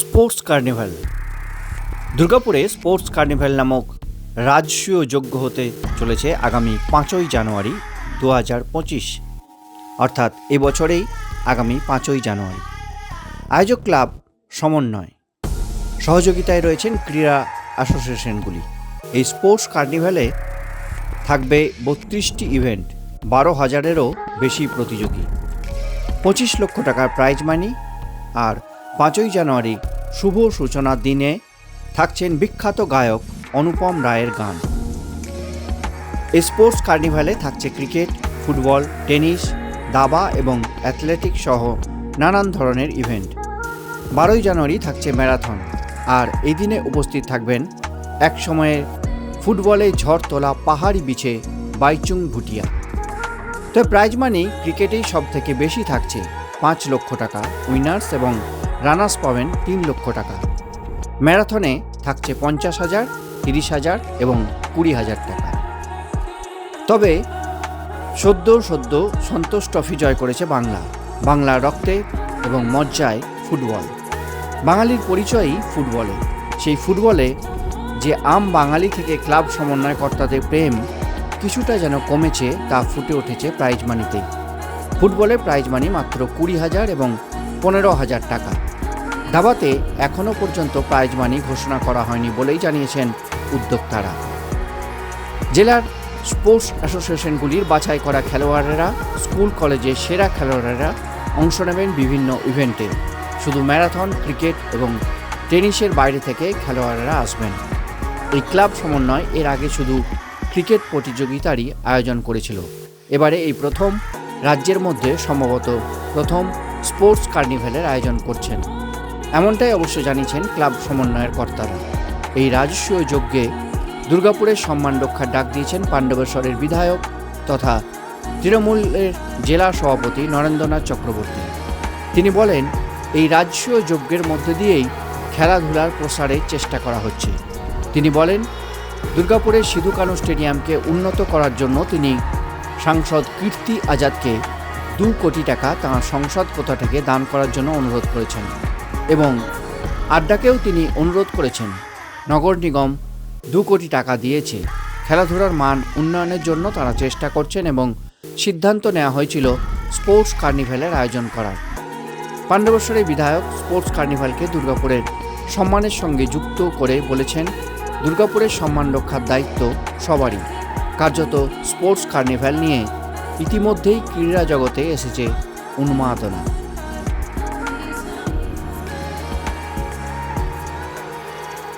Sports carnival দুর্গাপুরে sports carnival নামক রাজস্বীয় যজ্ঞ হতে চলেছে আগামী পাঁচই জানুয়ারি দু হাজার পঁচিশ। অর্থাৎ এবছরেই আগামী পাঁচই জানুয়ারি। আয়োজক ক্লাব সমন্বয়। সহযোগিতায় রয়েছেন ক্রীড়া অ্যাসোসিয়েশনগুলি। এই স্পোর্টস কার্নিভালে থাকবে বত্রিশটি ইভেন্ট, বারো হাজারেরও বেশি প্রতিযোগী। পঁচিশ লক্ষ টাকার প্রাইজ মানি আর পাঁচই জানুয়ারি শুভ সূচনার দিনে থাকছেন বিখ্যাত গায়ক অনুপম রায়ের গান। স্পোর্টস কার্নিভালে থাকছে ক্রিকেট, ফুটবল, টেনিস, দাবা এবং অ্যাথলেটিক সহ নানান ধরনের ইভেন্ট। বারোই জানুয়ারি থাকছে ম্যারাথন আর এই দিনে উপস্থিত থাকবেন এক সময়ের ফুটবলে ঝড় তোলা পাহাড়ি বিছে বাইচুং ভুটিয়া। তবে প্রাইজ মানি ক্রিকেটেই সব থেকে বেশি থাকছে, পাঁচ লক্ষ টাকা। উইনার্স এবং রানার্স পাবেন তিন লক্ষ টাকা। ম্যারাথনে থাকছে পঞ্চাশ হাজার, তিরিশ হাজার এবং কুড়ি হাজার টাকা। তবে সদ্য সদ্য সন্তোষ ট্রফি জয় করেছে বাংলা। বাংলা রক্তে এবং মজ্জায় ফুটবল। বাঙালির পরিচয়ই ফুটবলে। সেই ফুটবলে যে আম বাঙালি থেকে ক্লাব সমন্বয়কর্তাদের প্রেম কিছুটা যেন কমেছে, তা ফুটে উঠেছে প্রাইজ মানিতে। ফুটবলের প্রাইজ মানি মাত্র কুড়ি হাজার এবং পনেরো হাজার টাকা। দাবাতে এখনও পর্যন্ত প্রাইজ মানি ঘোষণা করা হয়নি বলেই জানিয়েছেন উদ্যোক্তারা। জেলার স্পোর্টস অ্যাসোসিয়েশনগুলির বাছাই করা খেলোয়াড়েরা স্কুল কলেজে সেরা খেলোয়াড়েরা অংশ নেবেন বিভিন্ন ইভেন্টে শুধু ম্যারাথন ক্রিকেট এবং টেনিসের বাইরে থেকে খেলোয়াড়েরা আসবেন। এই ক্লাব সমন্বয় এর আগে শুধু ক্রিকেট প্রতিযোগিতারই আয়োজন করেছিল। এবারে এই প্রথম, রাজ্যের মধ্যে সম্ভবত প্রথম স্পোর্টস কার্নিভ্যালের আয়োজন করছেন। এমনটাই অবশ্য জানিয়েছেন ক্লাব সমন্বয়ের কর্তারা। এই রাজস্বীয় যজ্ঞে দুর্গাপুরের সম্মান রক্ষার ডাক দিয়েছেন পাণ্ডবেশ্বরের বিধায়ক তথা তৃণমূলের জেলা সভাপতি নরেন্দ্রনাথ চক্রবর্তী। তিনি বলেন, এই রাজস্বীয় যজ্ঞের মধ্যে দিয়েই খেলাধুলার প্রসারের চেষ্টা করা হচ্ছে। তিনি বলেন, দুর্গাপুরের সিধু কানু স্টেডিয়ামকে উন্নত করার জন্য তিনি সাংসদ কীর্তি আজাদকে দু কোটি টাকা তাঁর সংসদ কোথা থেকে দান করার জন্য অনুরোধ করেছেন। এবং আড্ডাকেও তিনি অনুরোধ করেছেন। নগর নিগম দু কোটি টাকা দিয়েছে। খেলাধুলার মান উন্নয়নের জন্য তারা চেষ্টা করছেন এবং সিদ্ধান্ত নেওয়া হয়েছিল স্পোর্টস কার্নিভ্যালের আয়োজন করার। পাণ্ডবেশ্বরের বিধায়ক স্পোর্টস কার্নিভালকে দুর্গাপুরের সম্মানের সঙ্গে যুক্ত করে বলেছেন, দুর্গাপুরের সম্মান রক্ষার দায়িত্ব সবারই। কার্যত স্পোর্টস কার্নিভাল নিয়ে ইতিমধ্যেই ক্রীড়া জগতে এসেছে উন্মাদনা।